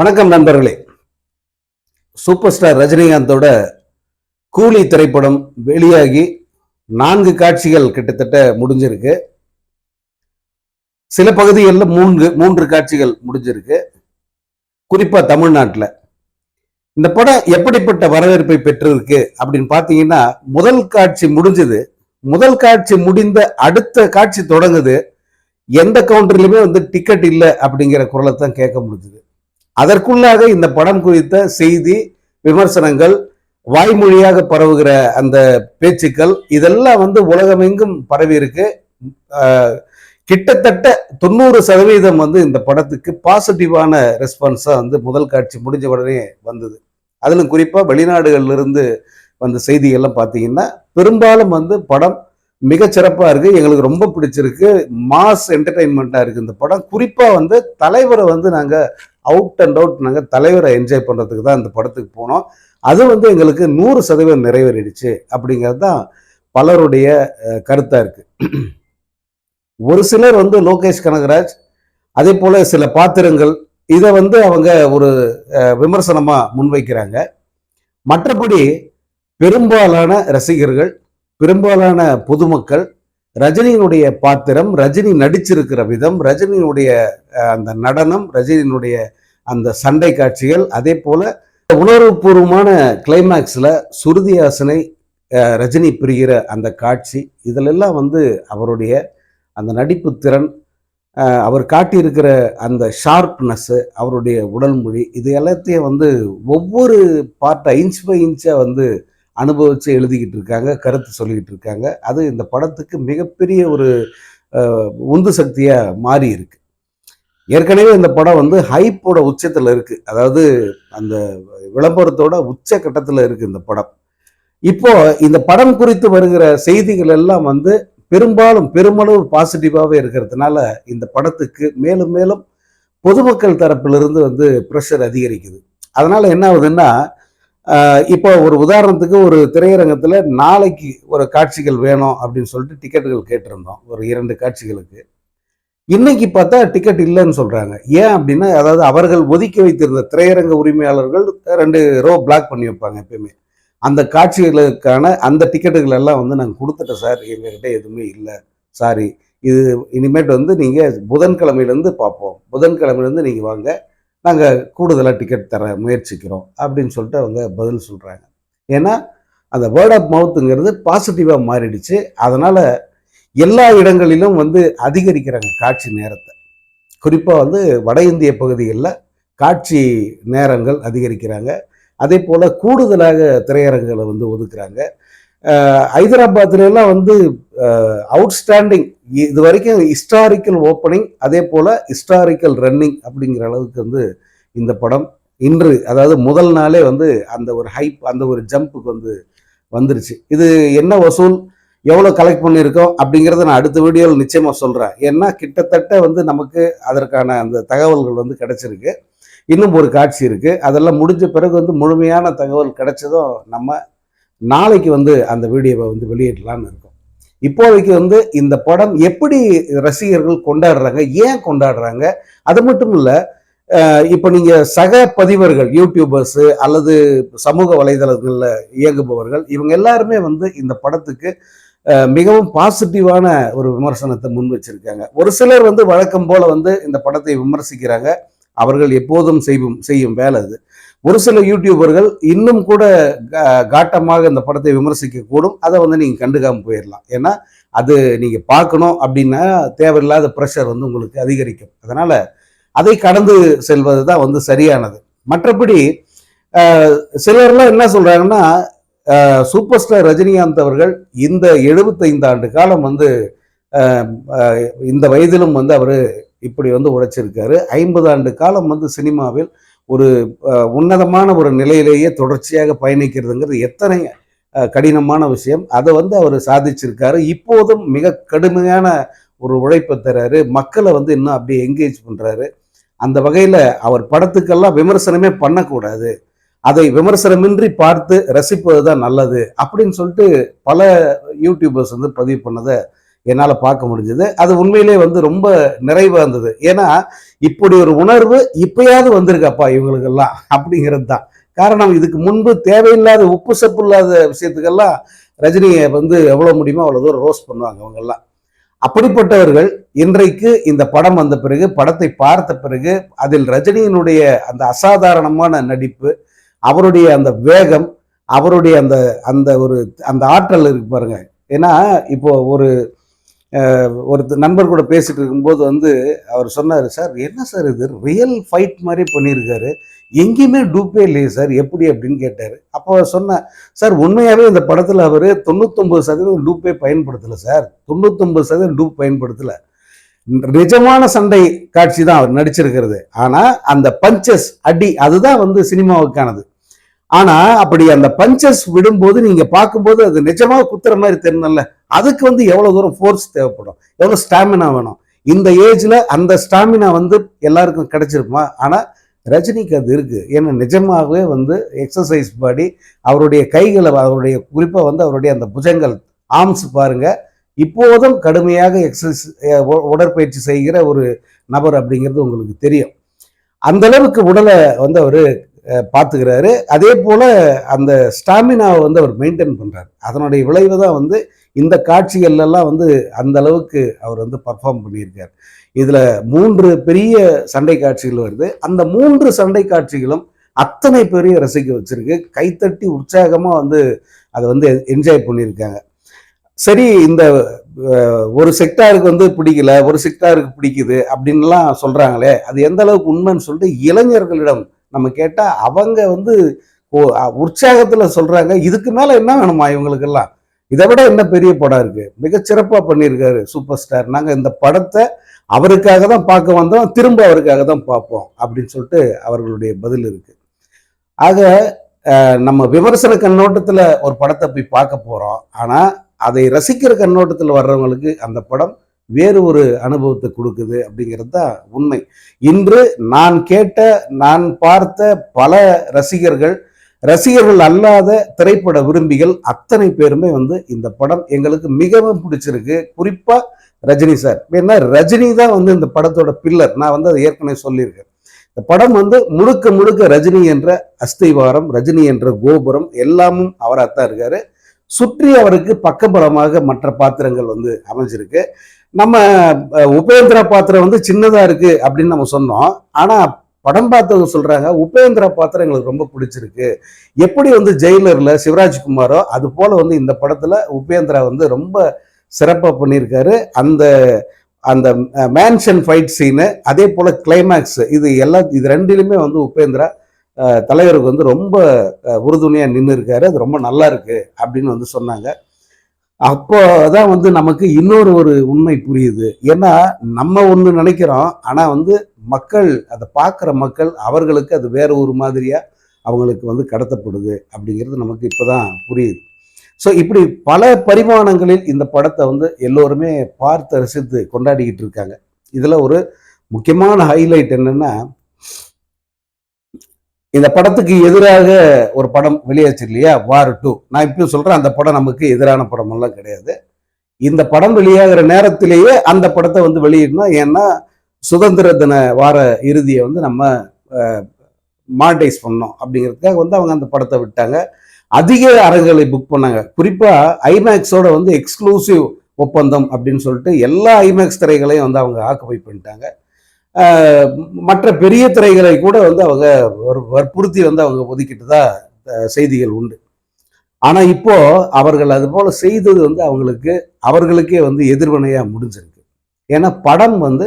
வணக்கம் நண்பர்களே. Super star ரஜினிகாந்தோட கூலி திரைப்படம் வெளியாகி நான்கு காட்சிகள் கிட்டத்தட்ட முடிஞ்சிருக்கு. சில பகுதிகளில் மூன்று மூன்று காட்சிகள் முடிஞ்சிருக்கு. குறிப்பாக தமிழ்நாட்டில். இந்த படம் எப்படிப்பட்ட வரவேற்பை பெற்றிருக்கு அப்படின்னு பார்த்தீங்கன்னா முதல் காட்சி முடிஞ்சது. முதல் காட்சி முடிந்த அடுத்த காட்சி தொடங்குது. எந்த கவுண்டர்லையுமே வந்து டிக்கெட் இல்லை அப்படிங்கிற குரலை தான் கேட்க முடிஞ்சுது. அதற்குள்ளாக இந்த படம் குறித்த செய்தி விமர்சனங்கள் வாய்மொழியாக பரவுகிற அந்த பேச்சுக்கள் இதெல்லாம் வந்து உலகமெங்கும் பரவி இருக்கு கிட்டத்தட்ட தொண்ணூறு சதவீதம் வந்து இந்த படத்துக்கு பாசிட்டிவான ரெஸ்பான்ஸாக வந்து முதல் காட்சி முடிஞ்ச உடனே வந்தது. அதிலும் குறிப்பாக வெளிநாடுகள்ல இருந்து வந்த செய்திகள்லாம் பார்த்தீங்கன்னா பெரும்பாலும் வந்து படம் மிக சிறப்பாக இருக்குது எங்களுக்கு ரொம்ப பிடிச்சிருக்கு. மாஸ் என்டர்டைன்மெண்ட்டாக இருக்குது இந்த படம். குறிப்பாக வந்து தலைவரை வந்து நாங்கள் அவுட் அண்ட் அவுட் நாங்கள் தலைவரை என்ஜாய் பண்ணுறதுக்கு தான் இந்த படத்துக்கு போனோம். அது வந்து எங்களுக்கு நூறு சதவீதம் நிறைவேறிடுச்சு அப்படிங்கிறது தான் பலருடைய கருத்தாக இருக்குது ஒரு சிலர் வந்து லோகேஷ் கனகராஜ் அதே போல் சில பாத்திரங்கள் இதை வந்து அவங்க ஒரு விமர்சனமாக முன்வைக்கிறாங்க. மற்றபடி பெரும்பாலான ரசிகர்கள் பெரும்பாலான பொதுமக்கள் ரஜினியினுடைய பாத்திரம் ரஜினி நடிச்சிருக்கிற விதம் ரஜினியினுடைய அந்த நடனம் ரஜினியினுடைய அந்த சண்டை காட்சிகள் அதே போல உணர்வுபூர்வமான கிளைமேக்ஸில் சுருதியாசனை ரஜினி பிரிகிற அந்த காட்சி இதிலெல்லாம் வந்து அவருடைய அந்த நடிப்பு திறன் அவர் காட்டியிருக்கிற அந்த ஷார்ப்னஸ்ஸு அவருடைய உடல் மொழி இது எல்லாத்தையும் வந்து ஒவ்வொரு பார்ட்டை இன்ச் பை இன்ச்சாக வந்து அனுபவிச்சு எழுதிக்கிட்டு இருக்காங்க கருத்து சொல்லிக்கிட்டு இருக்காங்க அது இந்த படத்துக்கு மிகப்பெரிய ஒரு உந்து சக்தியாக மாறி இருக்கு ஏற்கனவே இந்த படம் வந்து ஹைப்போட உச்சத்தில் இருக்குது அதாவது அந்த விளம்பரத்தோட உச்ச கட்டத்தில் இருக்குது இந்த படம். இப்போ இந்த படம் குறித்து வருகிற செய்திகள் எல்லாம் வந்து பெரும்பாலும் பெருமளவு பாசிட்டிவாகவே இருக்கிறதுனால இந்த படத்துக்கு மேலும் மேலும் பொதுமக்கள் தரப்பிலிருந்து வந்து ப்ரெஷர் அதிகரிக்குது. அதனால் என்ன ஆகுதுன்னா இப்போ ஒரு உதாரணத்துக்கு ஒரு திரையரங்கத்தில் நாளைக்கு ஒரு காட்சிகள் வேணும் அப்படின்னு சொல்லிட்டு டிக்கெட்டுகள் கேட்டிருந்தோம். ஒரு இரண்டு காட்சிகளுக்கு. இன்னைக்கு பார்த்தா டிக்கெட் இல்லைன்னு சொல்கிறாங்க ஏன் அப்படின்னா அதாவது அவர்கள் ஒதுக்கி வைத்திருந்த திரையரங்க உரிமையாளர்கள் ரெண்டு ரோ பிளாக் பண்ணி வைப்பாங்க எப்பயுமே. அந்த காட்சிகளுக்கான அந்த டிக்கெட்டுகள் எல்லாம் வந்து நாங்கள் கொடுத்துட்டோம் சார். எங்ககிட்ட எதுவுமே இல்லை. சாரி இது இனிமேட்டு வந்து நீங்கள் புதன்கிழமையிலேருந்து பார்ப்போம். புதன்கிழமையிலேருந்து நீங்கள் வாங்க. நாங்கள் கூடுதலாக டிக்கெட் தர முயற்சிக்கிறோம் அப்படின்னு சொல்லிட்டு அவங்க பதில் சொல்கிறாங்க ஏன்னா அந்த வேர்ட் ஆஃப் மவுத்துங்கிறது பாசிட்டிவாக மாறிடுச்சு. அதனால் எல்லா இடங்களிலும் வந்து அதிகரிக்கிறாங்க காட்சி நேரத்தை. குறிப்பாக வந்து வட இந்திய பகுதிகளில் காட்சி நேரங்கள் அதிகரிக்கிறாங்க. அதே போல் கூடுதலாக திரையரங்குகளை வந்து ஒதுக்குறாங்க. ஹைதராபாத்லாம் வந்து அவுட்ஸ்டாண்டிங் இது வரைக்கும் ஹிஸ்டாரிக்கல் ஓப்பனிங் அதே போல் ஹிஸ்டாரிக்கல் ரன்னிங் அப்படிங்கிற அளவுக்கு வந்து இந்த படம் இன்று அதாவது முதல் நாளே வந்து அந்த ஒரு ஹைப் அந்த ஒரு ஜம்புக்கு வந்து வந்துருச்சு. இது என்ன வசூல்? எவ்வளோ கலெக்ட் பண்ணியிருக்கோம்? அப்படிங்கிறத நான் அடுத்த வீடியோவில் நிச்சயமாக சொல்கிறேன் ஏன்னா கிட்டத்தட்ட வந்து நமக்கு அதற்கான அந்த தகவல்கள் வந்து கிடைச்சிருக்கு. இன்னும் ஒரு காட்சி இருக்குது அதெல்லாம் முடிஞ்ச பிறகு வந்து முழுமையான தகவல் கிடைச்சதும் நம்ம நாளைக்கு வந்து அந்த வீடியோவை வந்து வெளியிடலான்னு இருக்கோம். இப்போதைக்கு வந்து இந்த படம் எப்படி ரசிகர்கள் கொண்டாடுறாங்க ஏன் கொண்டாடுறாங்க அது மட்டும் இல்லை இப்போ நீங்கள் சக பதிவர்கள் யூடியூபர்ஸு அல்லது சமூக வலைதளங்களில் இயங்குபவர்கள் இவங்க எல்லாருமே வந்து இந்த படத்துக்கு மிகவும் பாசிட்டிவான ஒரு விமர்சனத்தை முன் வச்சிருக்காங்க. ஒரு சிலர் வந்து வழக்கம் போல் வந்து இந்த படத்தை விமர்சிக்கிறாங்க. அவர்கள் எப்போதும் செய்யும் செய்யும் வேலை அது. ஒரு சில யூடியூபர்கள் இன்னும் கூட கா- காட்டமாக இந்த படத்தை விமர்சிக்க கூடும் அதை வந்து நீங்கள் கண்டுக்காம போயிடலாம் ஏன்னா அது நீங்கள் பார்க்கணும் அப்படின்னா தேவையில்லாத ப்ரெஷர் வந்து உங்களுக்கு அதிகரிக்கும். அதனால் அதை கடந்து செல்வது தான் வந்து சரியானது. மற்றபடி சிலர்லாம் என்ன சொல்கிறாங்கன்னா சூப்பர் ஸ்டார் ரஜினிகாந்த் அவர்கள் இந்த 75 ஆண்டு காலம் வந்து இந்த வயதிலும் வந்து அவர் இப்படி வந்து உழைச்சிருக்காரு. ஐம்பது ஆண்டு காலம் வந்து சினிமாவில் ஒரு உன்னதமான ஒரு நிலையிலேயே தொடர்ச்சியாக பயணிக்கிறதுங்கிறது எத்தனை கடினமான விஷயம். அதை வந்து அவர் சாதிச்சிருக்காரு. இப்போதும் மிக கடுமையான ஒரு உழைப்பை தர்றாரு. மக்களை வந்து இன்னும் அப்படியே என்கேஜ் பண்ணுறாரு அந்த வகையில் அவர் படத்துக்கெல்லாம் விமர்சனமே பண்ணக்கூடாது. அதை விமர்சனமின்றி பார்த்து ரசிப்பது தான் நல்லது. அப்படின்னு சொல்லிட்டு பல யூடியூபர்ஸ் வந்து பதிவு பண்ணதை என்னால் பார்க்க முடிஞ்சது. அது உண்மையிலே வந்து ரொம்ப நிறைவாக இருந்தது. ஏன்னா இப்படி ஒரு உணர்வு இப்பயாவது வந்திருக்கப்பா இவங்களுக்கெல்லாம் அப்படிங்கிறது தான் காரணம் இதுக்கு முன்பு தேவையில்லாத உப்பு சப்பு இல்லாத விஷயத்துக்கெல்லாம் ரஜினியை வந்து எவ்வளோ முடியுமோ அவ்வளோ தூரம் ரோஸ் பண்ணுவாங்க அவங்கெல்லாம். அப்படிப்பட்டவர்கள் இன்றைக்கு இந்த படம் வந்த பிறகு படத்தை பார்த்த பிறகு அதில் ரஜினியினுடைய அந்த அசாதாரணமான நடிப்பு அவருடைய அந்த வேகம் அவருடைய அந்த அந்த ஒரு அந்த ஆற்றல் இருக்கு பாருங்க. ஏன்னா இப்போ ஒரு ஒரு நண்பர் கூட பேசிட்டு இருக்கும்போது வந்து அவர் சொன்னார் சார் என்ன சார் இது? ரியல் ஃபைட் மாதிரி பண்ணியிருக்காரு. எங்கேயுமே டூப்பே இல்லையே சார் எப்படி? அப்படின்னு கேட்டார். அப்போ அவர் சொன்னேன் சார் உண்மையாகவே இந்த படத்தில் அவர் தொண்ணூத்தொம்பது சதவீதம் டூப்பே பயன்படுத்தலை சார். தொண்ணூத்தொம்பது சதவீதம் டூப் பயன்படுத்தலை. நிஜமான சண்டை காட்சி தான் அவர் நடிச்சிருக்கிறது. ஆனால் அந்த பஞ்சஸ் அடி அதுதான் வந்து சினிமாவுக்கானது. ஆனால் அப்படி அந்த பஞ்சஸ் விடும்போது நீங்கள் பார்க்கும்போது அது நிஜமாக குத்துற மாதிரி தெரியல அதுக்கு வந்து எவ்வளோ தூரம் ஃபோர்ஸ் தேவைப்படும்? எவ்வளோ ஸ்டாமினா வேணும்? இந்த ஏஜில் அந்த ஸ்டாமினா வந்து எல்லாருக்கும் கிடைச்சிருக்குமா? ஆனால் ரஜினிக்கு அது இருக்குது ஏன்னா நிஜமாகவே வந்து எக்ஸசைஸ் பாடி அவருடைய கைகளை அவருடைய குறிப்பாக வந்து அவருடைய அந்த புஜங்கள் ஆர்ம்ஸ் பாருங்க. இப்போதும் கடுமையாக எக்ஸசைஸ் உடற்பயிற்சி செய்கிற ஒரு நபர் அப்படிங்கிறது உங்களுக்கு தெரியும். அந்த அளவுக்கு உடலை வந்து அவர் பார்த்துக்கிறாரு. அதே போல் அந்த ஸ்டாமினாவை வந்து அவர் மெயின்டைன் பண்ணுறாரு அதனுடைய விளைவு தான் வந்து இந்த காட்சிகள்லாம் வந்து அந்த அளவுக்கு அவர் வந்து பர்ஃபார்ம் பண்ணியிருக்கார். இதில் மூன்று பெரிய சண்டை காட்சிகள் வருது. அந்த மூன்று சண்டை காட்சிகளும் அத்தனை பெரிய ரசிக்க வச்சிருக்கு. கைத்தட்டி உற்சாகமாக வந்து அதை வந்து என்ஜாய் பண்ணியிருக்காங்க. சரி இந்த ஒரு செக்டாருக்கு வந்து பிடிக்கல ஒரு செக்டாருக்கு பிடிக்குது அப்படின்லாம் சொல்கிறாங்களே அது எந்த அளவுக்கு உண்மைன்னு சொல்லிட்டு இளைஞர்களிடம் நம்ம கேட்டால் அவங்க வந்து உற்சாகத்தில் சொல்கிறாங்க இதுக்கு மேலே என்ன வேணுமா இவங்களுக்கெல்லாம்? இதை விட என்ன பெரிய படம் இருக்கு. மிகச்சிறப்பா பண்ணியிருக்காரு சூப்பர் ஸ்டார் நாங்கள் இந்த படத்தை அவருக்காக தான் பார்க்க வந்தோம் திரும்ப அவருக்காக தான் பார்ப்போம் அப்படின்னு சொல்லிட்டு அவர்களுடைய பதில் இருக்கு. ஆக நம்ம விமர்சன கண்ணோட்டத்தில் ஒரு படத்தை போய் பார்க்க போகிறோம் ஆனால் அதை ரசிக்கிற கண்ணோட்டத்தில் வர்றவங்களுக்கு அந்த படம் வேறு ஒரு அனுபவத்தை கொடுக்குது அப்படிங்கிறது தான் உண்மை. இன்று நான் கேட்ட நான் பார்த்த பல ரசிகர்கள் ரசிகர்கள் அல்லாத திரைப்பட விரும்பிகள் அத்தனை பேருமே வந்து இந்த படம் எங்களுக்கு மிகவும் பிடிச்சிருக்கு. குறிப்பா ரஜினி சார். ஏன்னா ரஜினி தான் வந்து இந்த படத்தோட பில்லர் நான் வந்து அதை ஏற்கனவே சொல்லியிருக்கேன். இந்த படம் வந்து முழுக்க முழுக்க ரஜினி என்ற அஸ்திவாரம் ரஜினி என்ற கோபுரம் எல்லாமும் அவராகத்தான் இருக்காரு. சுற்றி அவருக்கு பக்கபலமாக மற்ற பாத்திரங்கள் வந்து அமைஞ்சிருக்கு. நம்ம உபேந்திர உபேந்திரா பாத்திரம் வந்து சின்னதா இருக்கு அப்படின்னு நம்ம சொன்னோம். ஆனா படம் பார்த்தவங்க சொல்றாங்க உபேந்திரா பாத்திரம் எங்களுக்கு ரொம்ப பிடிச்சிருக்கு. எப்படி வந்து ஜெயிலர்ல சிவராஜ்குமாரோ அது போல வந்து இந்த படத்துல உபேந்திரா வந்து ரொம்ப சிறப்பாக பண்ணியிருக்காரு. அந்த அந்த மேன்ஷன் ஃபைட் சீனு அதே போல கிளைமேக்ஸ் இது எல்லா இது ரெண்டிலுமே வந்து உபேந்திரா தலைவருக்கு வந்து ரொம்ப உறுதுணையாக நின்று இருக்காரு அது ரொம்ப நல்லா இருக்கு அப்படின்னு வந்து சொன்னாங்க. அப்போ தான் வந்து நமக்கு இன்னொரு ஒரு உண்மை புரியுது. ஏன்னா நம்ம ஒன்று நினைக்கிறோம் ஆனால் வந்து மக்கள் அதை பார்க்குற மக்கள் அவர்களுக்கு அது வேற ஒரு மாதிரியாக அவங்களுக்கு வந்து கடத்தப்படுது அப்படிங்கிறது நமக்கு இப்போதான் புரியுது. ஸோ இப்படி பல பரிமாணங்களில் இந்த படத்தை வந்து எல்லோருமே பார்த்து ரசித்து கொண்டாடிக்கிட்டு இருக்காங்க. இதில் ஒரு முக்கியமான ஹைலைட் என்னென்னா இந்த படத்துக்கு எதிராக ஒரு படம் வெளியாச்சு இல்லையா வார் டூ நான் இப்பயும் சொல்கிறேன் அந்த படம் நமக்கு எதிரான படமெல்லாம் கிடையாது. இந்த படம் வெளியாகிற நேரத்திலேயே அந்த படத்தை வந்து வெளியிடணும். ஏன்னா சுதந்திர தின வார இறுதியை வந்து நம்ம மானிட்டைஸ் பண்ணோம் அப்படிங்கிறதுக்காக வந்து அவங்க அந்த படத்தை விட்டாங்க. அதிக அரங்குகளை புக் பண்ணாங்க. குறிப்பாக ஐமேக்ஸோட வந்து எக்ஸ்க்ளூசிவ் ஒப்பந்தம் அப்படின்னு சொல்லிட்டு எல்லா ஐமேக்ஸ் திரைகளையும் வந்து அவங்க ஆக்குபை பண்ணிட்டாங்க. மற்ற பெரிய திரைகளை கூட வந்து அவங்க வற்புறுத்தி வந்து அவங்க ஒதுக்கிட்டு தான் செய்திகள் உண்டு. ஆனால் இப்போ அவர்கள் அது போல் செய்தது வந்து அவங்களுக்கு அவர்களுக்கே வந்து எதிர்வினையாக முடிஞ்சிருக்கு. ஏன்னா படம் வந்து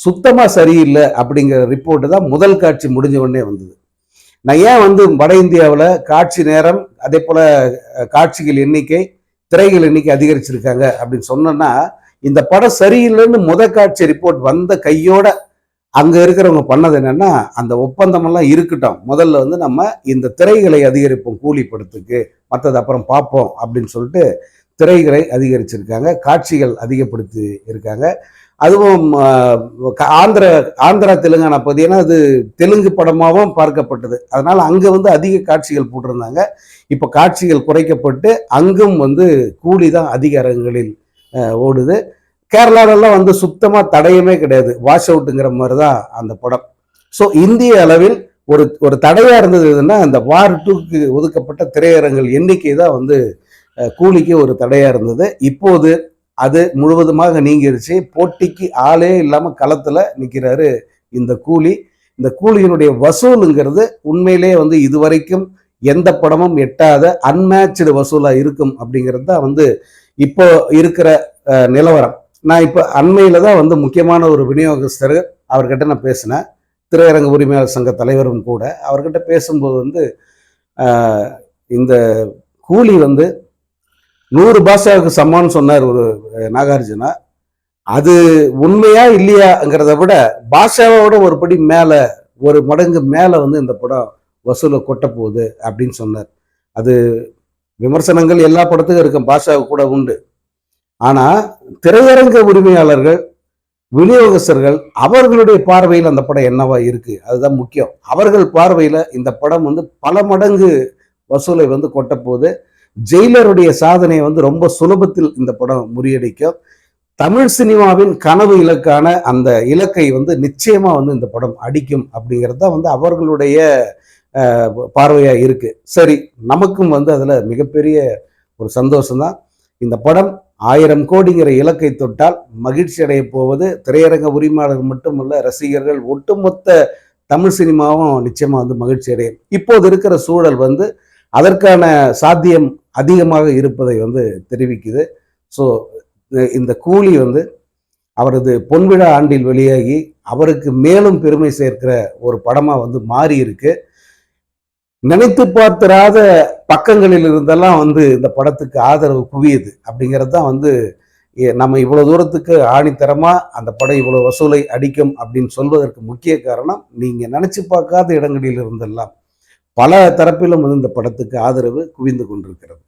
சுத்தமாக சரியில்லை அப்படிங்கிற ரிப்போர்ட்டு தான் முதல் காட்சி முடிஞ்ச உடனே வந்தது. நான் ஏன் வந்து வட இந்தியாவில் காட்சி நேரம் அதே போல் காட்சிகள் எண்ணிக்கை திரைகள் எண்ணிக்கை அதிகரிச்சிருக்காங்க அப்படின்னு சொன்னேன்னா இந்த படம் சரியில்லைன்னு முத காட்சி ரிப்போர்ட் வந்த கையோட அங்கே இருக்கிறவங்க பண்ணது என்னென்னா அந்த ஒப்பந்தமெல்லாம் இருக்கட்டும். முதல்ல வந்து நம்ம இந்த திரைகளை அதிகரிப்போம் கூலிப்படுத்துக்கு மற்றது அப்புறம் பார்ப்போம் அப்படின்னு சொல்லிட்டு திரைகளை அதிகரிச்சிருக்காங்க காட்சிகள் அதிகப்படுத்தி இருக்காங்க. அதுவும் ஆந்திர ஆந்திரா தெலுங்கானா பார்த்தீங்கன்னா அது தெலுங்கு படமாகவும் பார்க்கப்பட்டது. அதனால் அங்கே வந்து அதிக காட்சிகள் போட்டிருந்தாங்க. இப்போ காட்சிகள் குறைக்கப்பட்டு அங்கும் வந்து கூலி தான் அதிக அரங்குகளில் ஓடுது. கேரளாவிலலாம் வந்து சுத்தமாக தடையுமே கிடையாது. வாஷ் அவுட்டுங்கிற மாதிரி தான் அந்த படம். ஸோ இந்திய அளவில் ஒரு ஒரு தடையாக இருந்தது எதுன்னா அந்த வார் டூக்கு ஒதுக்கப்பட்ட திரையரங்கள் எண்ணிக்கை தான் வந்து கூலிக்கு ஒரு தடையாக இருந்தது. இப்போது அது முழுவதுமாக நீங்கிருச்சு. போட்டிக்கு ஆளே இல்லாமல் களத்தில் நிற்கிறாரு இந்த கூலி. இந்த கூலியினுடைய வசூலுங்கிறது உண்மையிலே வந்து இதுவரைக்கும் எந்த படமும் எட்டாத அன்மேட்ச்டு வசூலாக இருக்கும் அப்படிங்கிறது தான் வந்து இப்போ இருக்கிற நிலவரம். நான் இப்போ அண்மையில் தான் வந்து முக்கியமான ஒரு விநியோகஸ்தர் அவர்கிட்ட நான் பேசினேன். திரையரங்கு உரிமையாளர் சங்க தலைவரும் கூட அவர்கிட்ட பேசும்போது வந்து இந்த கூலி வந்து நூறு பாஷாவுக்கு சமம்னு சொன்னார் ஒரு நாகார்ஜுனா. அது உண்மையா இல்லையாங்கிறத விட பாஷாவோட ஒரு படி மேலே ஒரு மடங்கு மேலே வந்து இந்த படம் வசூலை கொட்ட போகுது அப்படின்னு சொன்னார். அது விமர்சனங்கள் எல்லா படத்துக்கும் இருக்கும். பாஷாவுக்கு கூட உண்டு. ஆனால் திரையரங்க உரிமையாளர்கள் விநியோகஸ்தர்கள் அவர்களுடைய பார்வையில் அந்த படம் என்னவா இருக்கு? அதுதான் முக்கியம். அவர்கள் பார்வையில் இந்த படம் வந்து பல மடங்கு வசூலை வந்து கொட்ட ஜெயிலருடைய சாதனையை வந்து ரொம்ப சுலபத்தில் இந்த படம் முறியடிக்கும். தமிழ் சினிமாவின் கனவு இலக்கான அந்த இலக்கை வந்து நிச்சயமா வந்து இந்த படம் அடிக்கும் அப்படிங்கிறது தான் வந்து அவர்களுடைய பார்வையாக பார்வையா இருக்கு. சரி நமக்கும் வந்து அதுல மிகப்பெரிய ஒரு சந்தோஷம் தான் இந்த படம் ஆயிரம் கோடிங்கிற இலக்கை தொட்டால் மகிழ்ச்சி அடைய போவது திரையரங்க உரிமையாளர்கள் மட்டுமல்ல ரசிகர்கள் ஒட்டுமொத்த தமிழ் சினிமாவும் நிச்சயமாக வந்து மகிழ்ச்சி அடையும். இப்போது இருக்கிற சூழல் வந்து அதற்கான சாத்தியம் அதிகமாக இருப்பதை வந்து தெரிவிக்குது. ஸோ இந்த கூலி வந்து அவரது பொன்விழா ஆண்டில் வெளியாகி அவருக்கு மேலும் பெருமை சேர்க்கிற ஒரு படமாக வந்து மாறி இருக்குது நினைத்து பார்த்திராத பக்கங்களில் இருந்தெல்லாம் வந்து இந்த படத்துக்கு ஆதரவு குவியுது. அப்படிங்கிறது தான் வந்து நம்ம இவ்வளோ தூரத்துக்கு ஆணித்தரமா அந்த படம் இவ்வளோ வசூலை அடிக்கும் அப்படின்னு சொல்வதற்கு முக்கிய காரணம் நீங்க நினைச்சு பார்க்காத இடங்களில் இருந்தெல்லாம் பல தரப்பிலும் வந்து இந்த படத்துக்கு ஆதரவு குவிந்து கொண்டிருக்கிறது.